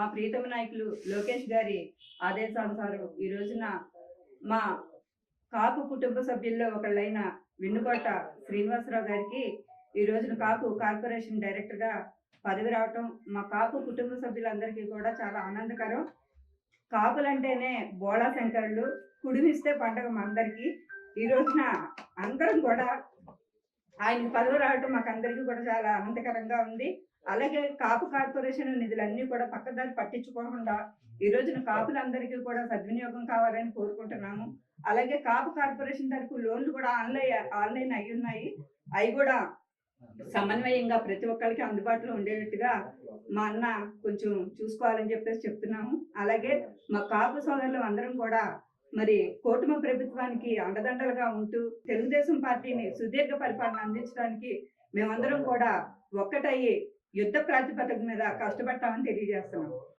మా ప్రీతమ నాయకులు లోకేష్ గారి ఆదేశానుసారం ఈ రోజున మా కాపు కుటుంబ సభ్యుల్లో ఒకళ్ళైన వెన్నుకోట శ్రీనివాసరావు గారికి ఈ రోజున కాపు కార్పొరేషన్ డైరెక్టర్గా పదవి రావటం మా కాపు కుటుంబ సభ్యులందరికీ కూడా చాలా ఆనందకరం. కాపులంటేనే బోళా శంకరులు కుడిమిస్తే పండగ మా అందరికీ. ఈ రోజున అందరం కూడా ఆయన పదవి రావటం మాకు అందరికీ కూడా చాలా ఆనందకరంగా ఉంది. అలాగే కాపు కార్పొరేషన్ నిధులన్నీ కూడా పక్కదారి పట్టించుకోకుండా ఈ రోజున కాపులందరికీ కూడా సద్వినియోగం కావాలని కోరుకుంటున్నాము. అలాగే కాపు కార్పొరేషన్ తరపు లోన్లు కూడా ఆన్లైన్ ఆన్లైన్ అయి ఉన్నాయి. అవి కూడా సమన్వయంగా ప్రతి ఒక్కరికి అందుబాటులో ఉండేటట్టుగా మా అన్న కొంచెం చూసుకోవాలని చెప్పేసి చెప్తున్నాము. అలాగే మా కాపు సోదరులు అందరం కూడా మరి కూటమి ప్రభుత్వానికి అండదండలుగా ఉంటూ తెలుగుదేశం పార్టీని సుదీర్ఘ పరిపాలన అందించడానికి మేమందరం కూడా ఒక్కటయ్యి యుద్ధ ప్రాతిపదిక మీద కష్టపడతామని తెలియజేస్తున్నాం.